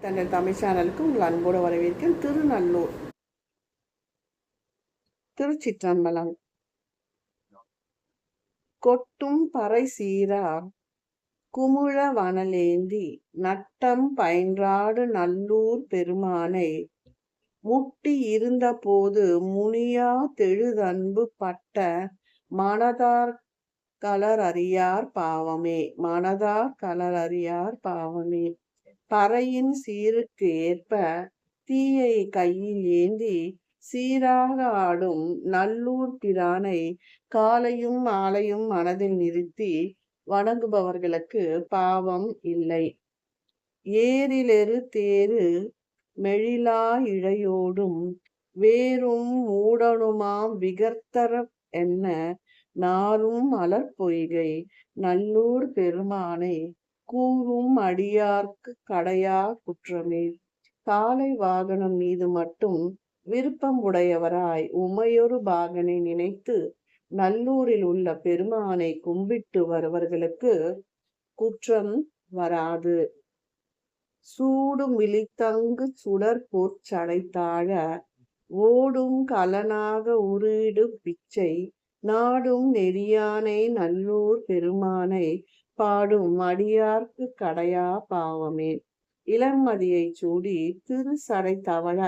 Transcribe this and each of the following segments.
தங்கள் தமிழ் சேனலுக்கு உங்கள் அன்போடு வரவேற்கிறேன். திருநல்லூர். திருச்சிற்றம்பலம். கொட்டும் பறை சீரா குமுழ வனலேந்தி நட்டம் பயின்றாடு நல்லூர் பெருமானை முட்டி இருந்தபோது முனியா தெழுதன்பு பட்ட மனதார் கலர் அறியார் பாவமே மனதார் கலர் அறியார் பாவமே. பறையின் சீருக்கு ஏற்ப தீயை கையில் ஏந்தி சீராக ஆடும் நல்லூர் பிரானை காலையும் மாலையும் மனதில் நிறுத்தி வணங்குபவர்களுக்கு பாவம் இல்லை. ஏரிலெரு தேரு மெழிலா இழையோடும் வேறும் மூடனுமாம் விகர்த்தர என்ன? நாரும் மலர் பொய்கை. நல்லூர் பெருமானை கூறும் அடியார்க்கு கடையா குற்றமே. காலை வாகனம் மீது மட்டும் விருப்பம் உடையவராய் உமையொரு பாகனை நினைத்து நல்லூரில் உள்ள பெருமானை கும்பிட்டு வருவர்களுக்கு குற்றம் வராது. சூடும் விழித்தங்கு சுடர் பொற்சடைத்தாழ ஓடும் கலனாக உருடு பிச்சை. நாடும் நெறியானை நல்லூர் பெருமானை பாடும் அடியார்க்கு கடையா பாவமே. இளமதியை சூடி திருசடை தவழ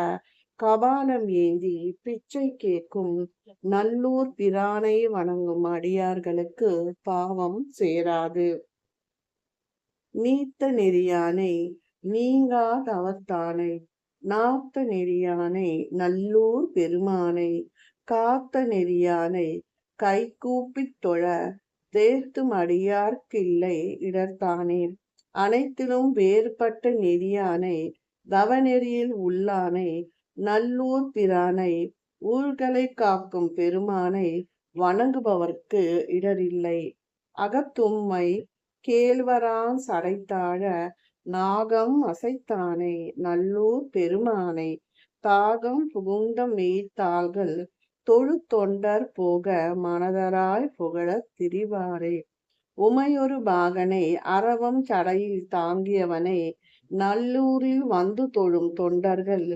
கபாலம் ஏந்தி பிச்சை கேட்கும் நல்லூர் பிரானை வணங்கும் அடியார்களுக்கு பாவம் சேராது. நீத்த நெறியானை நீங்கா தவத்தானை நாத்த நெறியானை நல்லூர் பெருமானை காத்த நெறியானை கை கூப்பித் தொழ தேர்த்தும் அடியார்க்கில்லை இடர்தானேன் அனைத்திலும் வேறுபட்ட நெறியானை தவநெறியில் உள்ளானை நல்லூர் பிரானை ஊர்களை காக்கும் பெருமானை வணங்குபவர்க்கு இடரில்லை. அகத்தும்மை கேழ்வரான் சடைத்தாழ நாகம் அசைத்தானை? நல்லூர் பெருமானை தாகம் புகுந்த மெய்த்தாள்கள் தொழு தொண்டர் போக மனதராய் புகழத் திரிவாரே. உமையொரு பாகனை அறவம் சடையில் தாங்கியவனை நல்லூரில் வந்து தொழும் தொண்டர்கள்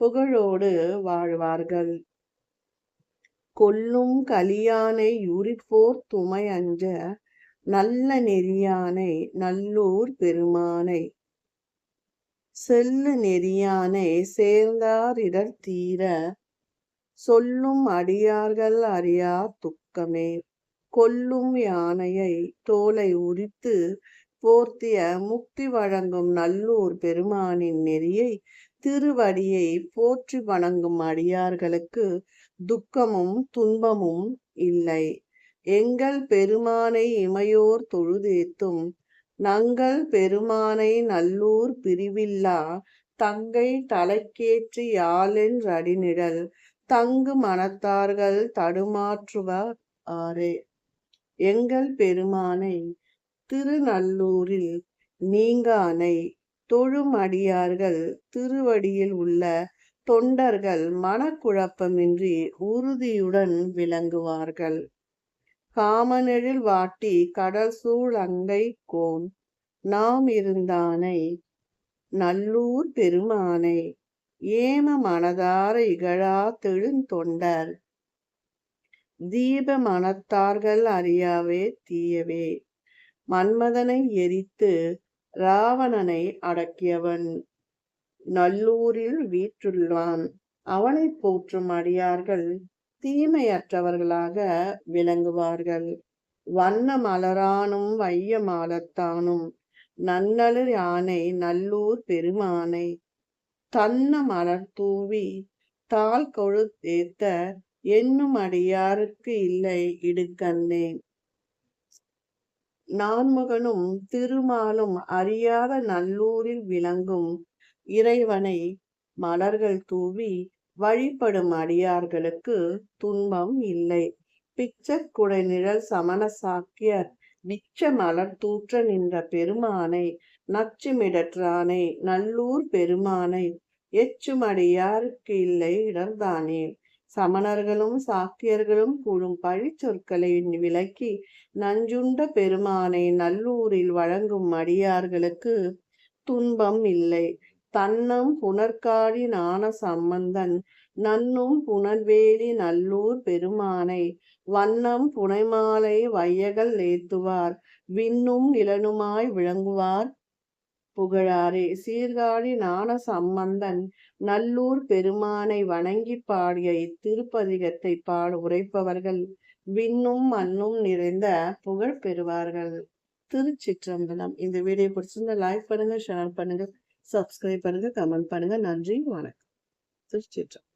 புகழோடு வாழ்வார்கள். கொல்லும் கலியானை யுரிப்போர் துமை அஞ்ச நல்ல நெறியானை நல்லூர் பெருமானை. செல்லு நெறியானை சேர்ந்தார் இடர் தீர சொல்லும் அடியார்கள் அறியா துக்கமே. கொல்லும் யானையை தோலை உரித்து போர்த்திய முக்தி வழங்கும் நல்லூர் பெருமானின் நெறியை திருவடியை போற்றி வணங்கும் அடியார்களுக்கு துக்கமும் துன்பமும் இல்லை. எங்கள் பெருமானை இமையோர் தொழுதேத்தும் நங்கள் பெருமானை நல்லூர் பிரிவில்லா தங்கை தலைக்கேற்றி யாழென் ரடிநிழல் தங்கு மனத்தார்கள் தடுமாற்றுவார் ஆரே. எங்கள் பெருமானை திருநல்லூரில் நீங்கானை தொழுமடியார்கள் திருவடியில் உள்ள தொண்டர்கள் மனக்குழப்பமின்றி உறுதியுடன் விளங்குவார்கள். காமனெழில் வாட்டி கடல் சூழ் அங்கை கோன். நாம் இருந்தானை நல்லூர் பெருமானை ஏம மனதார இகழா தெழுந்தொண்டர் தீப மனத்தார்கள் அறியாவே தீயவே. மன்மதனை எரித்து ராவணனை அடக்கியவன். நல்லூரில் வீற்றுள்ளான். அவனை போற்றும் அடியார்கள் தீமையற்றவர்களாக விளங்குவார்கள். வண்ண மலரானும் வைய மாலத்தானும் நன்னலர் யானை நல்லூர் பெருமானை. தன்ன மலர் தூவி தாள் கொழுத்தேத்த என்னும் அடியாருக்கு இல்லை இடுக்கண்ணே நான்முகனும் திருமாலும் அறியாத நல்லூரில் விளங்கும் இறைவனை மலர்கள் தூவி வழிபடும் அடியார்களுக்கு துன்பம் இல்லை. பிச்சக்குடை நிழல் சமண சாக்கியர் மிச்ச மலர் தூற்ற நின்ற பெருமானை நச்சுமிடற்றானை நல்லூர் பெருமானை எச்சுமடியாருக்கு இல்லை இடர்தானே சமணர்களும் சாக்கியர்களும் கூடும் பழிச்சொற்களை விலக்கி நஞ்சுண்ட பெருமானை நல்லூரில் வழங்கும் அடியார்களுக்கு துன்பம் இல்லை. தன்னும் புனர்காடி ஞான சம்பந்தன் நன்னும் புனர்வேலி நல்லூர் பெருமானை வண்ணம் புனைமாலை வையகல் ஏத்துவார் விண்ணும் நிலனுமாய் விளங்குவார் புகழாரே. சீர்காழி ஞான சம்பந்தன் நல்லூர் பெருமானை வணங்கி பாடிய இத்திருப்பதிகத்தை பாட உரைப்பவர்கள் விண்ணும் மண்ணும் நிறைந்த புகழ் பெறுவார்கள் திருச்சிற்றம்பலம். இந்த வீடியோ பிடிச்சிருந்தா லைக் பண்ணுங்க ஷேர் பண்ணுங்க. சப்ஸ்கிரைப் பண்ணுங்க கமெண்ட் பண்ணுங்க. நன்றி வணக்கம். திருச்சிற்றம்